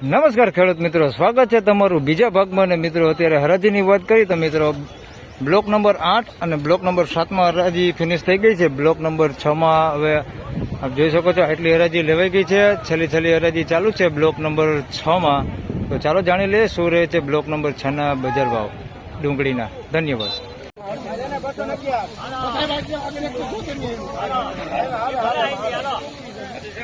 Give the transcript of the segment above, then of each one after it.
નમસ્કાર ખેડૂત મિત્રો સ્વાગત છે તમારું બીજા ભાગમાં ને મિત્રો અત્યારે હરાજીની વાત કરી તો મિત્રો બ્લોક નંબર આઠ અને બ્લોક નંબર સાતમાં હરાજી ફિનિશ થઈ ગઈ છે બ્લોક નંબર છમાં હવે આપ જોઈ શકો છો એટલી હરાજી લેવાઈ ગઈ છે છેલ્લી છેલ્લી હરાજી ચાલુ છે બ્લોક નંબર છમાં તો ચાલો જાણી લઈએ શું રહે છે બ્લોક નંબર છના બજાર ભાવ ડુંગળીના ધન્યવાદ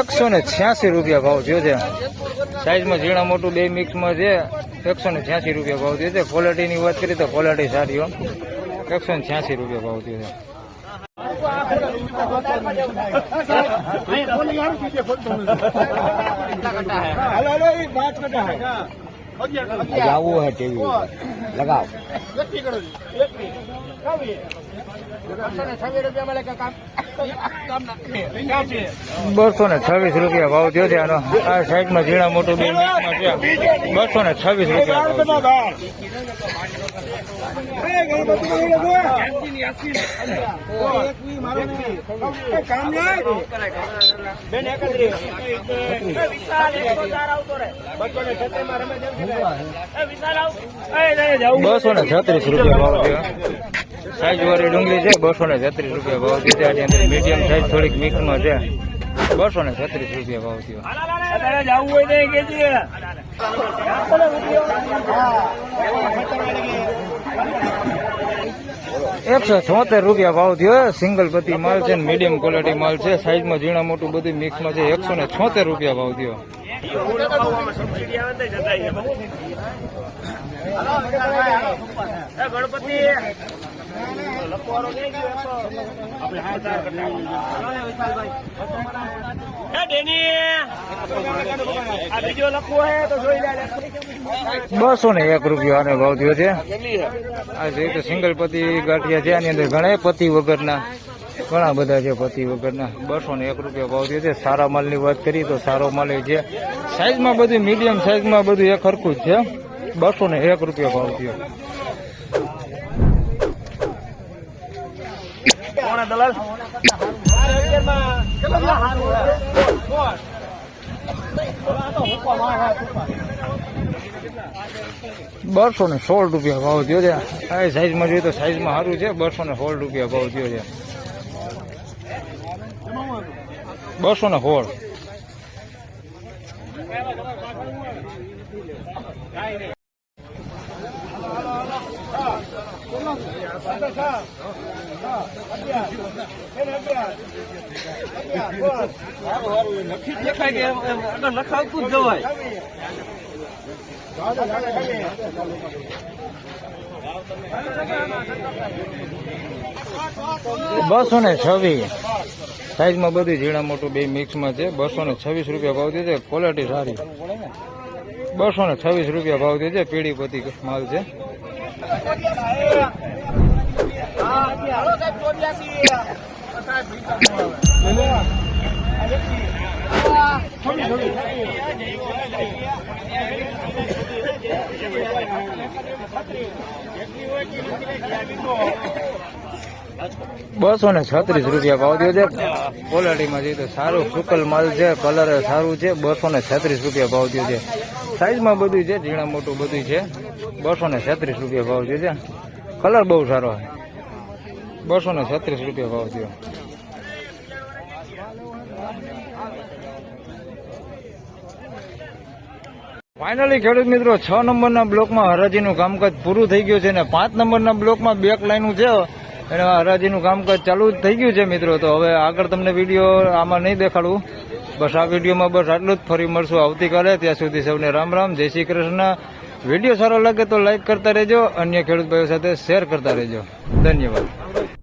એકસો ને છ્યાસી રૂપિયા ભાવ થયો છે. સાઈઝમાં ઝીણા મોટું બે મિક્સમાં છે. એકસો ને છ્યાસી રૂપિયા ભાવ થયો છે. ક્વોલિટીની વાત કરીએ તો ક્વોલિટી સારી હો. એકસો ને છ્યાસી રૂપિયા ભાવ થયો છે. આવું હે ટીવી લગાવ બસો ને છવ્વીસ રૂપિયા ભાવ થયો છે આનો આ સાઈડમાં ઝીણા મોટું બે બસો ને છવ્વીસ રૂપિયા. બસો ને છત્રીસ રૂપિયા ભાવ થયો સાઈઝ વાળી ડુંગળી છે બસો ને છત્રીસ રૂપિયા ભાવ છે. આની અંદર મીડિયમ સાઈઝ થોડીક મિક્સમાં છે. બસો ને છત્રીસ રૂપિયા ભાવ થયો એકસો છોતેર રૂપિયા ભાવ થયો. સિંગલ પતિ માલ છે મીડિયમ ક્વોલિટી માલ છે. સાઈઝમાં ઝીણા મોટું બધું મિક્સમાં છે. એકસો ને છોતેર રૂપિયા ભાવ થયો. બસો ને એક રૂપિયા આનો ભાવ થયો છે. આ તો સિંગલ પતિ ગાંઠિયા છે, આની અંદર ઘણા પતિ વગરના ઘણા બધા છે પતિ વગરના. બસો ને એક રૂપિયા ભાવ થયો છે. સારા માલની વાત કરીએ તો સારો માલ એ છે. સાઈઝમાં બધું મીડિયમ સાઈઝમાં બધું એક હરખું જ છે. બસો ને એક રૂપિયા ભાવ થયો. બસો ને સોળ રૂપિયા ભાવ થયો છે. આ સાઈઝમાં જોઈએ તો સાઈઝમાં સારું છે. બસો ને સોળ રૂપિયા ભાવ થયો છે. બસો ને સોળ લખાવતું જ જવાય બસો ને છવ્વીસ સાઈઝમાં બધી ઝીણા મોટું બે મિક્સમાં છે. બસો ને છવ્વીસ રૂપિયા ભાવ છે ક્વોલિટી સારી. બસો ને છવ્વીસ રૂપિયા ભાવ છે પીળી પતિ માલ છે. બસો ને છત્રીસ રૂપિયા ભાવ થયો છે. ક્વોલિટીમાં જોઈએ તો સારું સુકલ માલ છે કલર સારું છે, બસો ને છત્રીસ રૂપિયા ભાવ થયો છે. સાઈઝમાં બધું છે, ઝીણા મોટું બધું છે. બસો ને છત્રીસ રૂપિયા ભાવ થયો છે. કલર બહુ સારો છે. બસો ને છત્રીસ રૂપિયા ભાવ થયો. ફાઇનલી ખેડૂત મિત્રો, છ નંબરના બ્લોકમાં હરાજીનું કામકાજ પૂરું થઈ ગયું છે અને પાંચ નંબરના બ્લોકમાં બેક લાઈનું છે. એના હરાજીનું કામકાજ ચાલુ જ થઈ ગયું છે મિત્રો, તો હવે આગળ તમને વીડિયો આમાં નહીં દેખાડવું બસ આ વિડીયોમાં બસ આટલું જ. ફરી મળશું આવતીકાલે. ત્યાં સુધી સૌને રામ રામ. જય શ્રી કૃષ્ણ. વીડિયો સારો લાગે તો લાઈક કરતા રહેજો. અન્ય ખેડૂત ભાઈઓ સાથે શેર કરતા રહેજો. ધન્યવાદ.